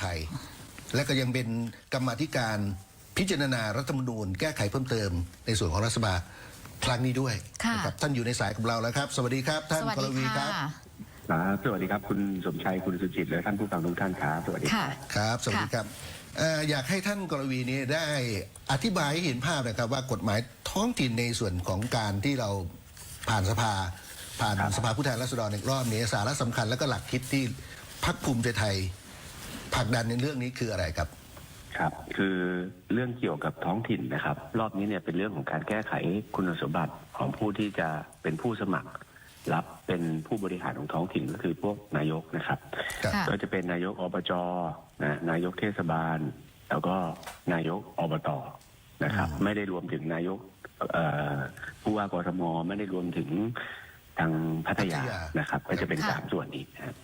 ไทย และก็ยังเป็นกรรมาธิการพิจารณารัฐธรรมนูญแก้ไขเพิ่มเติมในส่วนของรัฐสภาครั้งนี้ด้วยค่ะนะครับท่านอยู่ในสายกับเราแล้วครับ สวัสดีครับ ท่านสวัสกรดีวีคค่ะรับครับสวัสดีครับ คุณสมชัยคุณสุจิตและท่านผู้ฟังทุกท่านครับสวัสดีค่ะ ครับสวัสดีครับเอ่ออยากให้ท่านกรวีนี้ได้อธิบายให้เห็นภาพนะครับว่ากฎหมายท้องถิ่นในส่วนของการที่เราผ่านสภา ผ่านสภาผู้แทนราษฎรในรอบนี้สาระสำคัญและก็หลักคิดที่พักภูมิใจไทย ผลักดันในเรื่องนี้คืออะไรครับ ครับ คือเรื่องเกี่ยวกับท้องถิ่นนะครับ รอบนี้เนี่ยเป็นเรื่องของการแก้ไขคุณสมบัติของผู้ที่จะเป็นผู้สมัคร รับเป็นผู้บริหารของท้องถิ่นก็คือพวกนายกนะครับครับค่ะ ก็จะเป็นนายกอบจนะนายกเทศบาล แล้วก็นายกอบตนะครับ ไม่ได้รวมถึงนายกเอ่อผู้ว่ากทมไม่ได้รวมถึงทางพัทยาพัทยาน นะครับ ก็จะเป็นค่ะ สามส่วนนี้นะครับ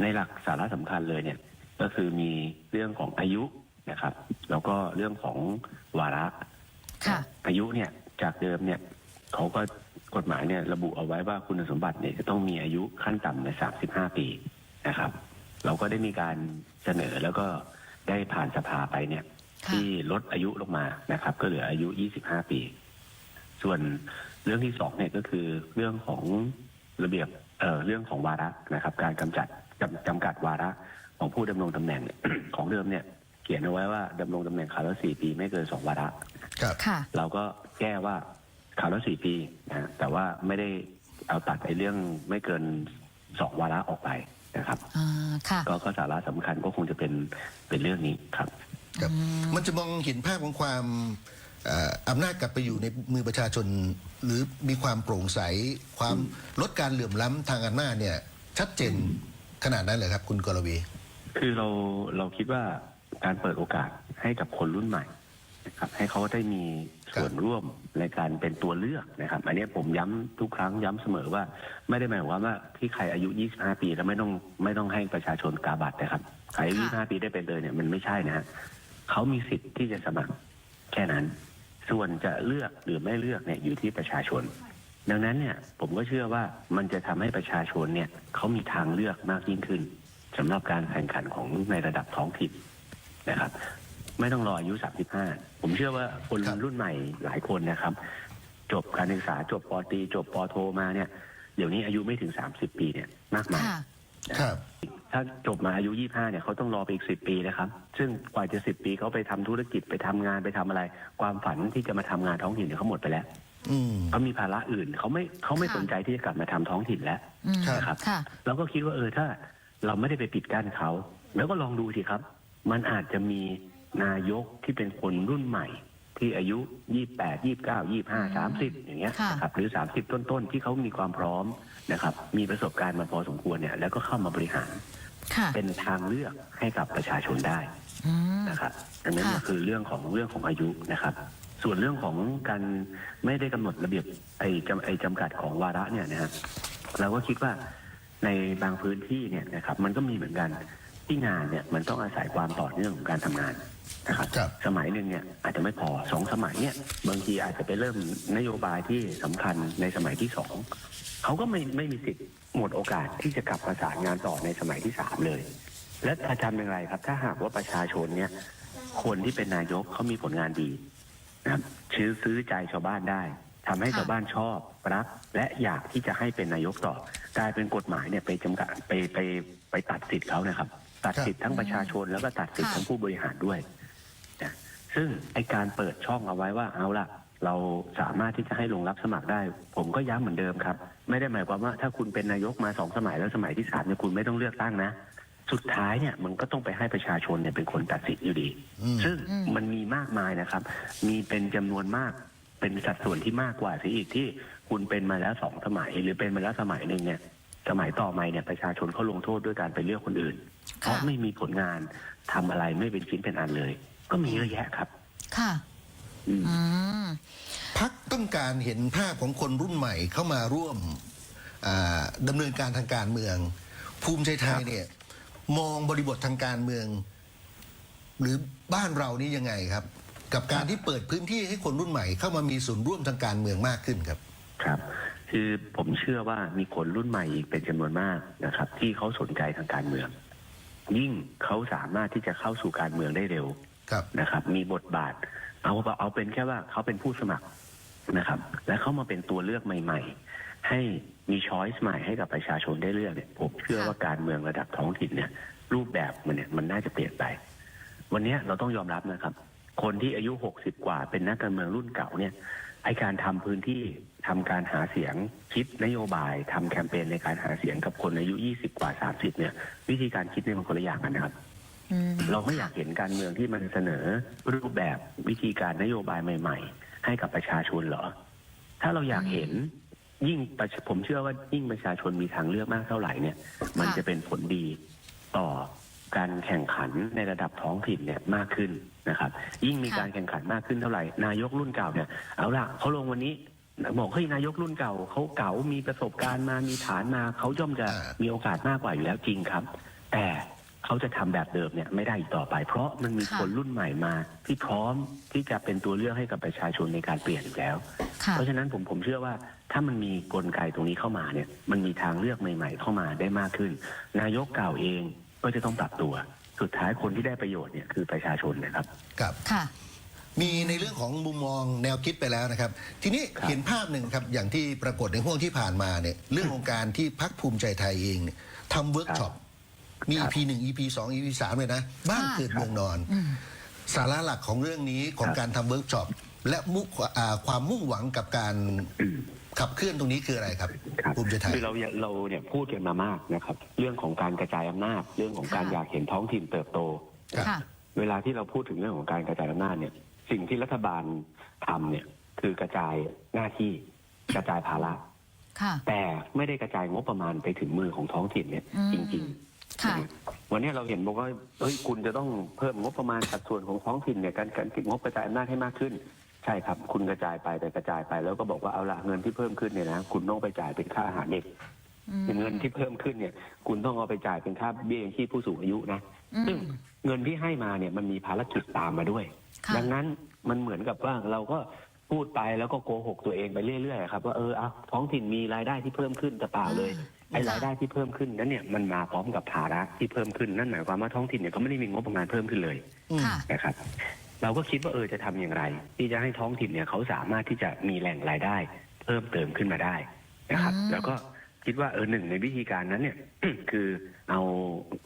ในหลักสาระสำคัญเลยเนี่ย ก็คือมีเรื่องของอายุนะครับ แล้วก็เรื่องของวาระค่ะอายุเนี่ยจากเดิมเนี่ยเขาก็กฎหมายเนี่ยระบุเอาไว้ว่าคุณสมบัติเนี่ยจะต้องมีอายุขั้นต่ำในสามสิบห้าปีนะครับ เราก็ได้มีการเสนอแล้วก็ได้ผ่านสภาไปเนี่ยค่ะที่ลดอายุลงมานะครับ ก็เหลืออายุยี่สิบห้าปี ส่วนเรื่องที่สองเนี่ยก็คือเรื่องของระเบียบเอ่อเรื่องของวาระนะครับ การกำจัดจำจำกัดวาระ ของผู้ดำรงตำแหน่งเนี่ยของเดิมเนี่ย เขียนเอาไว้ว่าดำรงตำแหน่งคราวละสี่ปีไม่เกินสองวาระครับค่ะเราก็แก้ว่าคราวละสี่ปีนะฮะแต่ว่าไม่ได้เอาตัดไอ้เรื่องไม่เกินสองวาระออกไปนะครับอ่าค่ะก็ก็สาระสำคัญก็คงจะเป็นเป็นเรื่องนี้ครับครับ มันจะมองเห็นภาพของความเอ่ออำนาจกลับไปอยู่ในมือประชาชน หรือมีความโปร่งใส ความลดการเหลื่อมล้ำทางอำนาจเนี่ย ชัดเจนขนาดนั้นเลยครับ คุณกรวี คือเราเราคิดว่าการเปิดโอกาสให้กับคนรุ่นใหม่นะครับให้เขาได้มีส่วนร่วมในการเป็นตัวเลือกนะครับ อันนี้ผมย้ำทุกครั้งย้ำเสมอว่า ไม่ได้หมายความว่าที่ใครอายุ 25 ปีแล้วไม่ต้องไม่ต้องให้ประชาชนกาบัตรนะครับใครอายุค่ะ25 ปีได้เป็นเลยเนี่ยมันไม่ใช่นะฮะเขามีสิทธิ์ที่จะสมัครแค่นั้น ส่วนจะเลือกหรือไม่เลือกเนี่ยอยู่ที่ประชาชน ดังนั้นเนี่ยผมก็เชื่อว่ามันจะทำให้ประชาชนเนี่ยเขามีทางเลือกมากยิ่งขึ้น สำหรับการแข่งขันของในระดับท้องถิ่นนะครับ ไม่ต้องรออายุ 35 ผมเชื่อว่าคนครับรุ่นใหม่หลายคนนะครับ จบการศึกษาจบปอตรีจบปอโทมาเนี่ย เดี๋ยวนี้อายุไม่ถึง 30 ปีเนี่ยมากมายค่ะครับ ถ้าจบมาอายุ 25 เนี่ยเขาต้องรอไปอีก 10 ปีนะครับ ซึ่งกว่าจะ 10 ปีเขาไปทำธุรกิจไปทำงานไปทำอะไร ความฝันที่จะมาทำงานท้องถิ่นเนี่ยเขาหมดไปแล้วอืมเขามีภาระอื่นเขาไม่เขาไม่ค่ะสนใจที่จะกลับมาทำท้องถิ่นแล้วอืมครับนะครับค่ะเราก็คิดว่าเออถ้า เราไม่ได้ไปปิดกั้นเขา แล้วก็ลองดูสิครับ มันอาจจะมีนายกที่เป็นคนรุ่นใหม่ ที่อายุ28 29 25 30อย่างเงี้ยค่ะนะครับหรือ30ต้นๆ ที่เขามีความพร้อมนะครับ มีประสบการณ์มาพอสมควรเนี่ย แล้วก็เข้ามาบริหารค่ะเป็นทางเลือกให้กับประชาชนได้อืมนะครับอันนั้นค่ะก็คือเรื่องของเรื่องของอายุนะครับ ส่วนเรื่องของการไม่ได้กำหนดระเบียบไอ้จำไอ้จำกัดของวาระเนี่ยนะฮะเราก็คิดว่า ในบางพื้นที่เนี่ยนะครับมันก็มีเหมือนกันที่งานเนี่ยมันต้องอาศัยความต่อเนื่องของการทำงานนะครับครับสมัยหนึ่งเนี่ยอาจจะไม่พอสองสมัยเนี่ยบางทีอาจจะไปเริ่มนโยบายที่สำคัญในสมัยที่สองเขาก็ไม่ไม่มีสิทธิ์หมดโอกาสที่จะกลับประสานงานต่อในสมัยที่สามเลย และอาจารย์เป็นไรครับ ถ้าหากว่าประชาชนเนี่ยคนที่เป็นนายกเขามีผลงานดีนะครับซื้อซื้อใจชาวบ้านได้ทำให้ค่ะชาวบ้านชอบรักและอยากที่จะให้เป็นนายกต่อกลายเป็นกฎหมายเนี่ยไปจำกัดไปไปไปตัดสิทธิ์เขานะครับ ตัดสิทธิ์ทั้งประชาชนแล้วก็ตัดสิทธิ์ค่ะทั้งผู้บริหารด้วยนะซึ่งไอการเปิดช่องเอาไว้ว่าเอาล่ะเราสามารถที่จะให้ลงรับสมัครได้ ผมก็ย้ำเหมือนเดิมครับ ไม่ได้หมายความว่าถ้าคุณเป็นนายกมาสองสมัยแล้วสมัยที่สามเนี่ยคุณไม่ต้องเลือกตั้งนะสุดท้ายเนี่ยมันก็ต้องไปให้ประชาชนเนี่ยเป็นคนตัดสินอยู่ดีอืมซึ่งอืมมันมีมากมายนะครับ มีเป็นจำนวนมาก เป็นสัดส่วนที่มากกว่าสิอีกที่คุณเป็นมาแล้วสองสมัย หรือเป็นมาแล้วสมัยหนึ่งเนี่ย สมัยต่อมาเนี่ยประชาชนเขาลงโทษด้วยการไปเลือกคนอื่น เพราะไม่มีผลงานทำอะไรไม่เป็นชิ้นเป็นอันเลย ก็มีเยอะแยะครับ ค่ะอืมอืมพักต้องการเห็นภาพของคนรุ่นใหม่เข้ามาร่วมอ่าดำเนินการทางการเมือง ภูมิใจไทยเนี่ย มองบริบททางการเมือง หรือบ้านเรานี่ยังไงครับ กับการที่เปิดพื้นที่ให้คนรุ่นใหม่เข้ามามีส่วนร่วมทางการเมืองมากขึ้นครับครับ คือผมเชื่อว่ามีคนรุ่นใหม่อีกเป็นจำนวนมากนะครับ ที่เขาสนใจทางการเมือง ยิ่งเขาสามารถที่จะเข้าสู่การเมืองได้เร็วครับนะครับ มีบทบาท เอาเอาเป็นแค่ว่าเขาเป็นผู้สมัครนะครับ และเขามาเป็นตัวเลือกใหม่ ๆ ให้มีช้อยส์ใหม่ให้กับประชาชนได้เลือกเนี่ยผมเชื่อค่ะว่าการเมืองระดับท้องถิ่นเนี่ย รูปแบบมันเนี่ยมันน่าจะเปลี่ยนไป วันนี้เราต้องยอมรับนะครับ คนที่อายุ60กว่าเป็นนักการเมืองรุ่นเก่าเนี่ยไอการทำพื้นที่ทำการหาเสียงคิดนโยบายทำแคมเปญในการหาเสียงกับคนอายุ20กว่า30เนี่ย วิธีการคิดเนี่ยมันคนละอย่างกันนะครับอืมเราไม่อยากเห็นการเมืองที่มันเสนอรูปแบบวิธีการนโยบายใหม่ ๆ ให้กับประชาชนเหรอ ถ้าเราอยากเห็นยิ่งประชาผมเชื่อว่ายิ่งประชาชนมีทางเลือกมากเท่าไหร่เนี่ย มันค่ะจะเป็นผลดีต่อ การแข่งขันในระดับท้องถิ่นเนี่ยมากขึ้นนะครับ ยิ่งมีการแข่งขันมากขึ้นเท่าไหร่นายกรุ่นเก่าเนี่ยเอาละเขาลงวันนี้บอกเฮ้ยนายกรุ่นเก่าเขาเก่ามีประสบการณ์มามีฐานมาเขาย่อมจะอ่ามีมีโอกาสมากกว่าอยู่แล้วจริงครับ แต่เขาจะทำแบบเดิมเนี่ยไม่ได้อีกต่อไป เพราะมันมีค่ะคนรุ่นใหม่มา ที่พร้อมที่จะเป็นตัวเลือกให้กับประชาชนในการเปลี่ยนอยู่แล้วค่ะเพราะฉะนั้นผมผมเชื่อว่าถ้ามันมีกลไกตรงนี้เข้ามาเนี่ย มันมีทางเลือกใหม่ ๆ เข้ามาได้มากขึ้น นายกเก่าเอง ก็จะต้องปรับตัว สุดท้ายคนที่ได้ประโยชน์เนี่ยคือประชาชนนะครับ ครับ ค่ะ มีในเรื่องของมุมมองแนวคิดไปแล้วนะครับ ทีนี้ครับ เห็นภาพหนึ่งครับอย่างที่ปรากฏในห่วงที่ผ่านมาเนี่ยเรื่องของการที่พักภูมิใจไทยเองเนี่ยทำเวิร์กช็อปมีครับ EP หนึ่ง EP สอง EP สามเลยนะบ้านค่ะเกิดเมืองนอน อืม สาระหลักของเรื่องนี้ของครับการทำเวิร์กช็อปและมุอ่าความมุ่งหวังกับการอืม ขับเคลื่อนตรงนี้คืออะไรครับครับ ภูมิใจไทย คือเราเนี่ยเราเนี่ยพูดกันมามากนะครับ เรื่องของการกระจายอำนาจ เรื่องของการค่ะ อยากเห็นท้องถิ่นเติบโต ครับ ค่ะ เวลาที่เราพูดถึงเรื่องของการกระจายอำนาจเนี่ย สิ่งที่รัฐบาลทำเนี่ยคือกระจายหน้าที่กระจายภาระ ค่ะ แต่ไม่ได้กระจายงบประมาณไปถึงมือของท้องถิ่นเนี่ยอืม จริงๆค่ะวันนี้เราเห็นบอกว่าเฮ้ยคุณจะต้องเพิ่มงบประมาณสัดส่วนของท้องถิ่นเนี่ยการการงบกระจายอำนาจให้มากขึ้น ใช่ครับ คุณกระจายไปแต่กระจายไป แล้วก็บอกว่าเอาละเงินที่เพิ่มขึ้นเนี่ยนะคุณต้องไปจ่ายเป็นค่าอาหารเด็กอืมเงินที่เพิ่มขึ้นเนี่ย คุณต้องเอาไปจ่ายเป็นค่าเบี้ยยังชีพผู้สูงอายุนะอืมซึ่งเงินที่ให้มาเนี่ยมันมีภารกิจตามมาด้วยค่ะดังนั้นมันเหมือนกับว่าเราก็พูดไปแล้วก็โกหกตัวเองไปเรื่อยๆครับว่าเออเอาท้องถิ่นมีรายได้ที่เพิ่มขึ้นแต่เปล่าเลยไอ้รายได้ที่เพิ่มขึ้นนั้นเนี่ยมันมาพร้อมกับภาระที่เพิ่มขึ้นนั่นหมายความว่าท้องถิ่นเนี่ยก็ไม่ได้มีงบประมาณเพิ่มขึ้นเลยอืมค่ะนะครับ เราก็คิดว่าเออจะทำอย่างไร ที่จะให้ท้องถิ่นเนี่ยเขาสามารถที่จะมีแหล่งรายได้ เพิ่มเติมขึ้นมาได้นะครับอืมแล้วก็คิดว่าเออหนึ่งในวิธีการนั้นเนี่ยคือเอา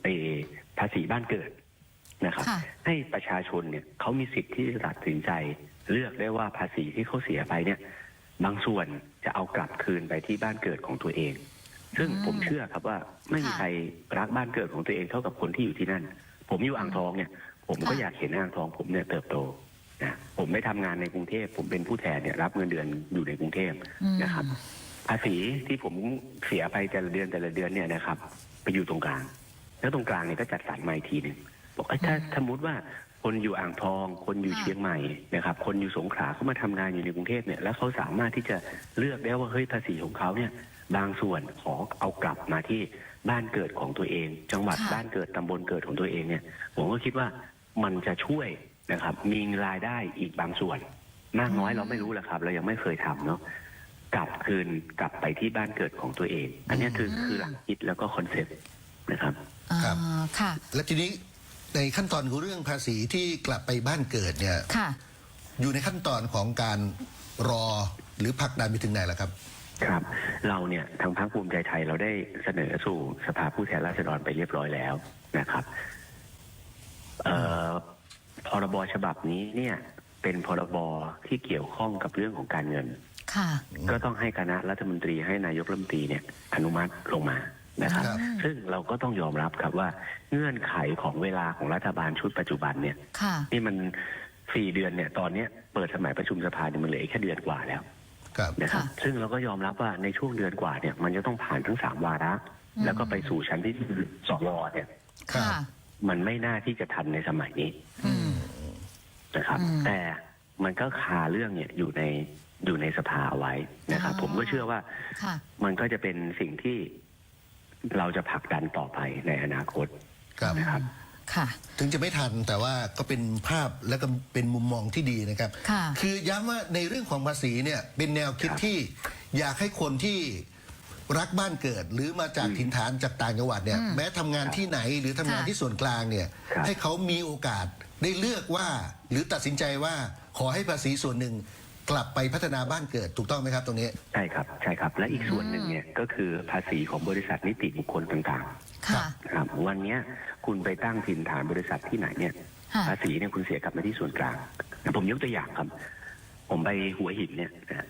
เออภาษีบ้านเกิดนะครับค่ะให้ประชาชนเนี่ยเขามีสิทธิ์ที่จะตัดสินใจ เลือกได้ว่าภาษีที่เขาเสียไปเนี่ย บางส่วนจะเอากลับคืนไปที่บ้านเกิดของตัวเอง ซึ่งอืมผมเชื่อครับว่าไม่มีค่ะใครรักบ้านเกิดของตัวเองเท่ากับคนที่อยู่ที่นั่น ผมอยู่อ่างทองเนี่ย ผมก็ค่ะอยากเห็นอ่างทองผมเนี่ยเติบโตนะผมไม่ทำงานในกรุงเทพผมเป็นผู้แทนเนี่ยรับเงินเดือนอยู่ในกรุงเทพอืมนะครับ ภาษีที่ผมเสียไปแต่ละเดือนแต่ละเดือนเนี่ยนะครับ ไปอยู่ตรงกลาง แล้วตรงกลางเนี่ยก็จัดสรรมาอีกทีหนึ่งบอกเอ้ยถ้าสมมติว่าคนอยู่อ่างทอง คนอยู่ค่ะเชียงใหม่นะครับ คนอยู่สงขลาเขามาทำงานอยู่ในกรุงเทพเนี่ย แล้วเขาสามารถที่จะเลือกได้ว่าเฮ้ยภาษีของเขาเนี่ย บางส่วนขอเอากลับมาที่บ้านเกิดของตัวเอง จังหวัดค่ะบ้านเกิดตำบลเกิดของตัวเองเนี่ย ผมก็คิดว่า มันจะช่วยนะครับ มีรายได้อีกบางส่วน มากน้อยเราไม่รู้แหละครับ เรายังไม่เคยทำเนาะกลับคืนกลับไปที่บ้านเกิดของตัวเอง อันเนี้ยคือคือหลักคิดแล้วก็คอนเซ็ปต์นะครับครับอ่าค่ะ และทีนี้ในขั้นตอนของเรื่องภาษีที่กลับไปบ้านเกิดเนี่ยค่ะ อยู่ในขั้นตอนของการรอหรือผลักดันไปถึงไหนแล้วครับ ครับ เราเนี่ยทางพรรคภูมิใจไทยเราได้เสนอสู่สภาผู้แทนราษฎรไปเรียบร้อยแล้วนะครับ เอ่อพรบฉบับนี้เนี่ยเป็นพรบที่เกี่ยวข้องกับเรื่องของการเงิน ค่ะ ก็ต้องให้คณะรัฐมนตรีให้นายกรัฐมนตรีเนี่ยอนุมัติลงมานะครับ ครับ ซึ่งเราก็ต้องยอมรับครับว่าเงื่อนไขของเวลาของรัฐบาลชุดปัจจุบันเนี่ย ค่ะ นี่มันสี่เดือนเนี่ยตอนเนี้ยเปิดสมัยประชุมสภาเนี่ยมันเหลืออีกแค่เดือนกว่าแล้วครับ นะครับ ค่ะซึ่งเราก็ยอมรับว่าในช่วงเดือนกว่าเนี่ยมันจะต้องผ่านทั้งสามวาระ อืม แล้วก็ไปสู่ชั้นที่สวเนี่ย ค่ะ มันไม่น่าที่จะทันในสมัยนี้อืมนะครับอืมแต่มันก็คาเรื่องเนี่ยอยู่ในอยู่ในสภาเอาไว้นะครับอ๋อผมก็เชื่อว่าค่ะมันก็จะเป็นสิ่งที่เราจะผลักดันต่อไปในอนาคตครับนะครับค่ะ ถึงจะไม่ทันแต่ว่าก็เป็นภาพและก็เป็นมุมมองที่ดีนะครับค่ะคือย้ำว่าในเรื่องของภาษีเนี่ยเป็นแนวคิดครับที่อยากให้คนที่ รักบ้านเกิด หรือมาจากถิ่นฐานจากต่างจังหวัดเนี่ยอืมแม้ทำงานที่ไหนหรือทำงานค่ะที่ส่วนกลางเนี่ยครับให้เขามีโอกาสได้เลือกว่า หรือตัดสินใจว่าขอให้ภาษีส่วนหนึ่งกลับไปพัฒนาบ้านเกิดถูกต้องไหมครับตรงนี้ ใช่ครับใช่ครับ และอีกส่วนหนึ่งเนี่ยก็คือภาษีของบริษัทนิติบุคคลต่างค่ะๆนะครับวันเนี้ยคุณไปตั้งถิ่นฐานบริษัทที่ไหนเนี่ยค่ะภาษีเนี่ยคุณเสียกลับมาที่ส่วนกลางผมยกตัวอย่างครับ ผมไปหัวหินเนี่ยนะ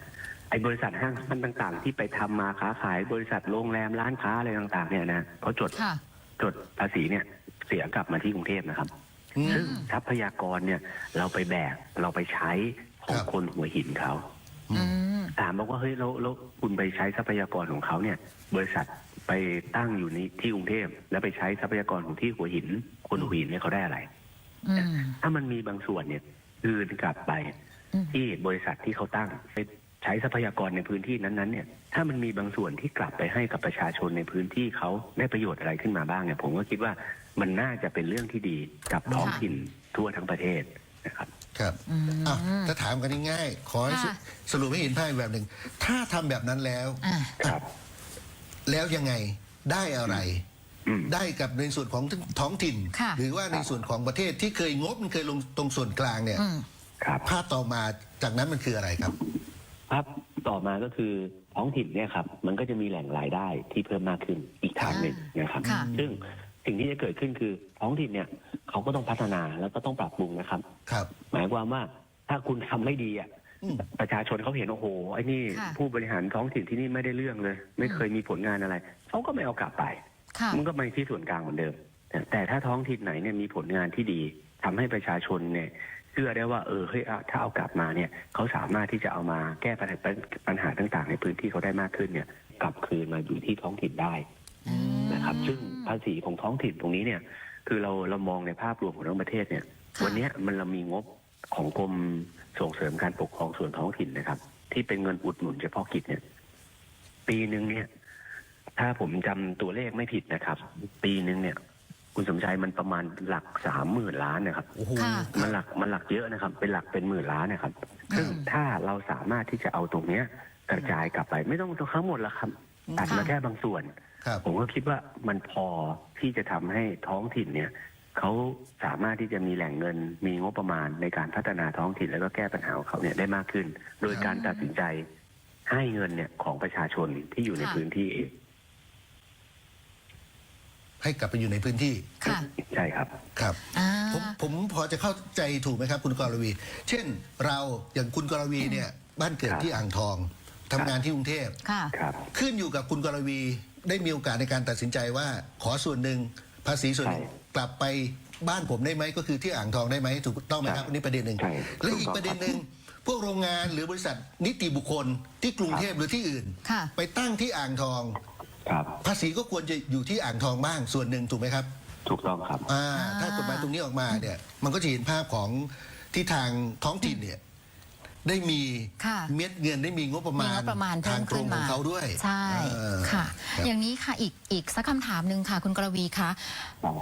ไอ้บริษัทห้างร้านต่างๆ ที่ไปทำมาค้าขายบริษัทโรงแรมร้านค้าอะไรต่าง ๆ เนี่ยนะเขาจดค่ะ จดภาษีเนี่ยเสียกลับมาที่กรุงเทพนะครับ อืมซึ่งทรัพยากรเนี่ยเราไปแบกเราไปใช้ของครับ คนหัวหินเขา อืมถามบอกว่าเฮ้ยแล้วแล้วคุณไปใช้ทรัพยากรของเขาเนี่ย บริษัทไปตั้งอยู่ในที่กรุงเทพแล้วไปใช้ทรัพยากรของที่หัวหิน คนหัวหินเนี่ยเขาได้อะไร อืม ถ้ามันมีบางส่วนเนี่ยคืนกลับไปอืม ที่บริษัทที่เขาตั้งไป ใช้ทรัพยากรในพื้นที่นั้นๆเนี่ยถ้ามันมีบางส่วนที่กลับไปให้กับประชาชนในพื้นที่เขาได้ประโยชน์อะไรขึ้นมาบ้างเนี่ยผมก็คิดว่ามันน่าจะเป็นเรื่องที่ดีกับท้องถิ่นทั่วทั้งประเทศนะครับครับอืมอ้าวถ้าถามกันง่ายๆขอให้สค่ะสรุปให้เห็นภาพอีกแบบหนึ่งถ้าทำแบบนั้นแล้วอ่าครับ แล้วยังไงได้อะไร อืม ได้กับในส่วนของท้องถิ่น ค่ะ หรือว่าในส่วนของประเทศที่เคยงบมันเคยลงตรงส่วนกลางเนี่ย อืม ครับ ภาพต่อมาจากนั้นมันคืออะไรครับ ภาพต่อมาก็คือท้องถิ่นเนี่ยครับมันก็จะมีแหล่งรายได้ที่เพิ่มมากขึ้นอีกทางหนึ่งนะครับ ค่ะ ซึ่งสิ่งที่จะเกิดขึ้นคือท้องถิ่นเนี่ยเขาก็ต้องพัฒนาแล้วก็ต้องปรับปรุงนะครับ ครับ หมายความว่าถ้าคุณทำไม่ดีอะอืม ประชาชนเขาเห็นโอ้โหไอ้นี่ค่ะ ผู้บริหารท้องถิ่นที่นี่ไม่ได้เรื่องเลย ไม่เคยมีผลงานอะไรเขาก็ไม่เอากลับไป ค่ะ มันก็ไปที่ส่วนกลางเหมือนเดิม แต่แต่ถ้าท้องถิ่นไหนเนี่ยมีผลงานที่ดีทำให้ประชาชนเนี่ย เชื่อได้ว่าเออเฮ้ยอะถ้าเอากลับมาเนี่ยเขาสามารถที่จะเอามาแก้ปัญหาปัญหาต่างๆ ในพื้นที่เขาได้มากขึ้นเนี่ย กลับคืนมาอยู่ที่ท้องถิ่นได้นะครับ ซึ่งภาษีของท้องถิ่นตรงนี้เนี่ย คือเราเรามองในภาพรวมของทั้งประเทศเนี่ยค่ะวันเนี้ยมันเรามีงบของกรมส่งเสริมการปกครองส่วนท้องถิ่นนะครับ ที่เป็นเงินอุดหนุนเฉพาะกิจเนี่ย ปีหนึ่งเนี่ย ถ้าผมจำตัวเลขไม่ผิดนะครับ ปีหนึ่งเนี่ย คุณสมชายมันประมาณหลักสามหมื่นล้านนะครับ โอ้โห ค่ะ มันหลักมันหลักเยอะนะครับ เป็นหลักเป็นหมื่นล้านนะครับ ซึ่งถ้าเราสามารถที่จะเอาตรงเนี้ยกระจายกลับไปไม่ต้องทั้งหมดละครับตัดมาค่ะ แค่บางส่วน ครับ ผมก็คิดว่ามันพอที่จะทำให้ท้องถิ่นเนี่ยเขาสามารถที่จะมีแหล่งเงิน มีงบประมาณในการพัฒนาท้องถิ่นแล้วก็แก้ปัญหาของเขาเนี่ยได้มากขึ้น โดยการตัดสินใจให้เงินเนี่ยของประชาชนที่อยู่ในค่ะ พื้นที่เอง ให้กลับไปอยู่ในพื้นที่ค่ะ ใช่ครับ ครับอ่า ผมผมพอจะเข้าใจถูกไหมครับ คุณกรวี เช่นเราอย่างคุณกรวีเนี่ยบ้านเกิดครับ ที่อ่างทองทำงานที่กรุงเทพ ค่ะ ครับ ขึ้นอยู่กับคุณกรวีได้มีโอกาสในการตัดสินใจว่า ขอส่วนหนึ่งภาษีส่วนหนึ่งใช่กลับไปบ้านผมได้ไหมก็คือที่อ่างทองได้ไหมถูกต้องไหมครับใช่อันนี้ประเด็นหนึ่งใช่และถูกอีกต้องประเด็นหนึ่งพวกโรงงานหรือบริษัทนิติบุคคลที่กรุงเทพหรือที่อื่น ค่ะ ไปตั้งที่อ่างทอง ครับภาษีก็ควรจะอยู่ที่อ่างทองบ้างส่วนหนึ่งถูกไหมครับถูกต้องครับอ่าอ่าถ้ากฎหมายตรงนี้ออกมาเนี่ย มันก็จะเห็นภาพของที่ทางท้องถิ่นเนี่ย ได้มีค่ะเม็ดเงินได้มีงบประมีมาณงบประมาณทาเพิ่งมตรขึ้งนขมาองเขาด้วยใช่เออค่ะครับ อย่างนี้ค่ะอีกอีกสักคำถามหนึ่งค่ะ คุณกรวีคะ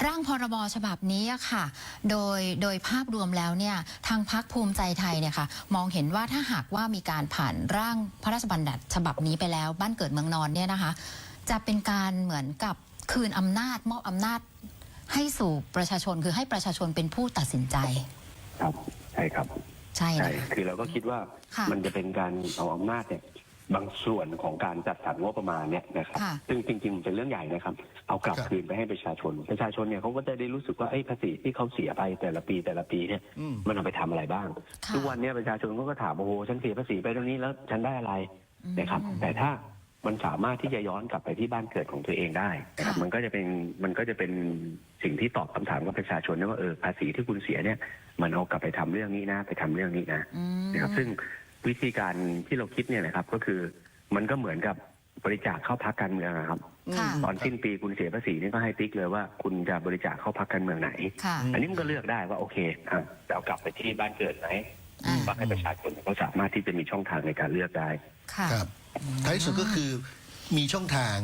ร่างพรบฉบับนี้อะค่ะ โดยโดยภาพรวมแล้วเนี่ยทางพักภูมิใจไทยเนี่ยค่ะ มองเห็นว่าถ้าหากว่ามีการผ่านร่างพระราชบัญญัติฉบับนี้ไปแล้ว บ้านเกิดเมืองนอนเนี่ยนะคะ จะเป็นการเหมือนกับคืนอำนาจมอบอำนาจให้สู่ประชาชนคือให้ประชาชนเป็นผู้ตัดสินใจ ครับใช่ครับใช่ใช่นะคะคือเราก็คิดว่าค่ะมันจะเป็นการเอาอำนาจเนี่ยบางส่วนของการจัดสรรงบประมาณเนี่ยนะครับค่ะ ซึ่งจริงๆมันเป็นเรื่องใหญ่นะครับ เอากลับครับ คืนไปให้ประชาชน ประชาชนเนี่ยเขาก็จะได้รู้สึกว่าไอ้ยภาษีที่เขาเสียไปแต่ละปีแต่ละปีเนี่ยอืม มันเอาไปทำอะไรบ้าง ค่ะ ทุกวันเนี้ประชาชนก็ถามโอ้โหฉันเสียภาษีไปตรงนี้แล้วฉันได้อะไรนะครับแต่ถ้า มันสามารถที่จะย้อนกลับไปที่บ้านเกิดของตัวเองได้นะครับค่ะมันก็จะเป็นมันก็จะเป็นสิ่งที่ตอบคำถามกับประชาชนนะว่าเออภาษีที่คุณเสียเนี่ย มันเอากลับไปทำเรื่องนี้นะ ไปทำเรื่องนี้นะอืมนะครับ ซึ่งวิธีการที่เราคิดเนี่ยนะครับ ก็คือมันก็เหมือนกับบริจาคเข้าพักการเมืองนะครับ ค่ะ ตอนสิ้นปีคุณเสียภาษีนี่ก็ให้ติ๊กเลยว่าคุณจะบริจาคเข้าพักการเมืองไหน ค่ะ อันนี้มันก็เลือกได้ว่าโอเคอะจะเอากลับไปที่บ้านเกิดไหน อ่าว่าให้ประชาชนเขาสามารถที่จะมีช่องทางในการเลือกได้ ค่ะ ครับท้ายสุดก็คือมีช่องทาง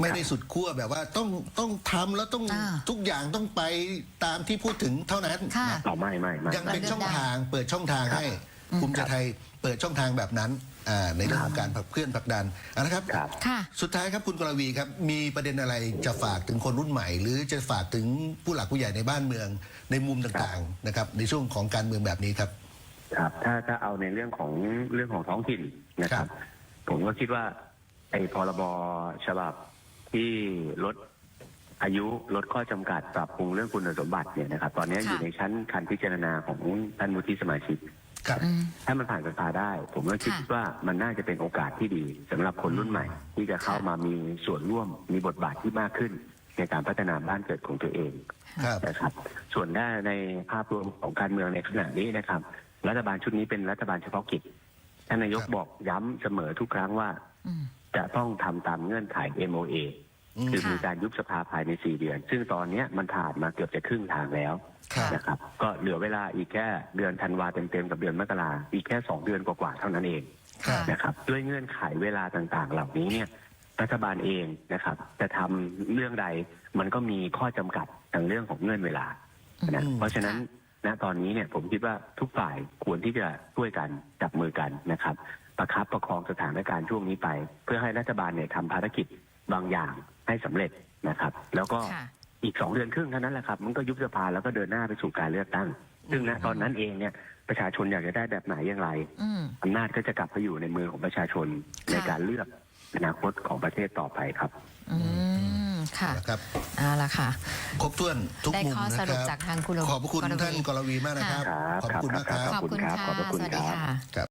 ไม่ได้สุดขั้วแบบว่าต้องต้องทำแล้วต้องอ่า ทุกอย่างต้องไปตามที่พูดถึงเท่านั้น ค่ะนะต่อไม่ไม่ไม่ยังเป็นช่องทางเปิดช่องทางให้ภูมิใจไทยเปิดช่องทางแบบนั้นอ่าในเรื่องของการผลักเคลื่อนผลักดันเอาละครับ ครับ ค่ะ สุดท้ายครับคุณกรวีครับ มีประเด็นอะไรจะฝากถึงคนรุ่นใหม่ หรือจะฝากถึงผู้หลักผู้ใหญ่ในบ้านเมืองในมุมต่างๆนะครับในช่วงของการเมืองแบบนี้ครับ ครับถ้าถ้าเอาในเรื่องของเรื่องของท้องถิ่นนะคครัรับบผมก็คิดว่า ไอ้พรบฉบับที่ลดอายุลดข้อจำกัดปรับปรุงเรื่องคุณสมบัติเนี่ยนะครับ ตอนนี้ค่ะอยู่ในชั้นคันพิจารณาของท่านมุทิสมาชิกครับอืมถ้ามันผ่านสภาได้ ผมก็คิดค่ะว่ามันน่าจะเป็นโอกาสที่ดีสำหรับคนรุ่นใหม่ ที่จะเข้าค่ะมามีส่วนร่วมมีบทบาทที่มากขึ้น ในการพัฒนาบ้านเกิดของตัวเองครับนะครับ ส่วนด้านในภาพรวมของการเมืองในขณะนี้นะครับ รัฐบาลชุดนี้เป็นรัฐบาลเฉพาะกิจท่านนายกครับบอกย้ำเสมอทุกครั้งว่าอืมจะต้องทำตามเงื่อนไข MOA อืมคือค่ะมีการยุบสภาภายใน4เดือน ซึ่งตอนเนี้ยมันผ่านมาเกือบจะครึ่งทางแล้วครับนะครับ ก็เหลือเวลาอีกแค่เดือนธันวาเต็มๆกับเดือนมกราอีกแค่2เดือนกว่าๆเท่านั้นเองค่ะนะครับ ด้วยเงื่อนไขเวลาต่างๆ เหล่านี้เนี่ย รัฐบาลเองนะครับ จะทำเรื่องใดมันก็มีข้อจำกัดทางเรื่องของเงื่อนเวลานะอืมเพราะฉะนั้น ณตอนนี้เนี่ยผมคิดว่าทุกฝ่ายควรที่จะช่วยกันจับมือกันนะครับ ประคับประคองสถานการณ์ช่วงนี้ไป เพื่อให้รัฐบาลเนี่ยทำภารกิจบางอย่างให้สำเร็จนะครับ แล้วก็ค่ะอีกสองเดือนครึ่งเท่านั้นแหละครับมันก็ยุบสภาแล้วก็เดินหน้าไปสู่การเลือกตั้ง ซึ่งณตอนนั้นเองเนี่ยประชาชนอยากจะได้แบบไหนอย่างไรอืมอำนาจก็จะกลับไปอยู่ในมือของประชาชนค่ะในการเลือกอนาคตของประเทศต่อไปครับ อืม ค่ะนะครับเอาละค่ะ ครบถ้วนทุกได้มุมข้อนะสครุรัปบจากทางคุณขอบพระคุณกรวีท่านกรวีมากนะครับ ครับขอบพระคุณมากครับขอบคุณค่ะ ขอบพระคุณสวัสดีครับ ค่ะครับ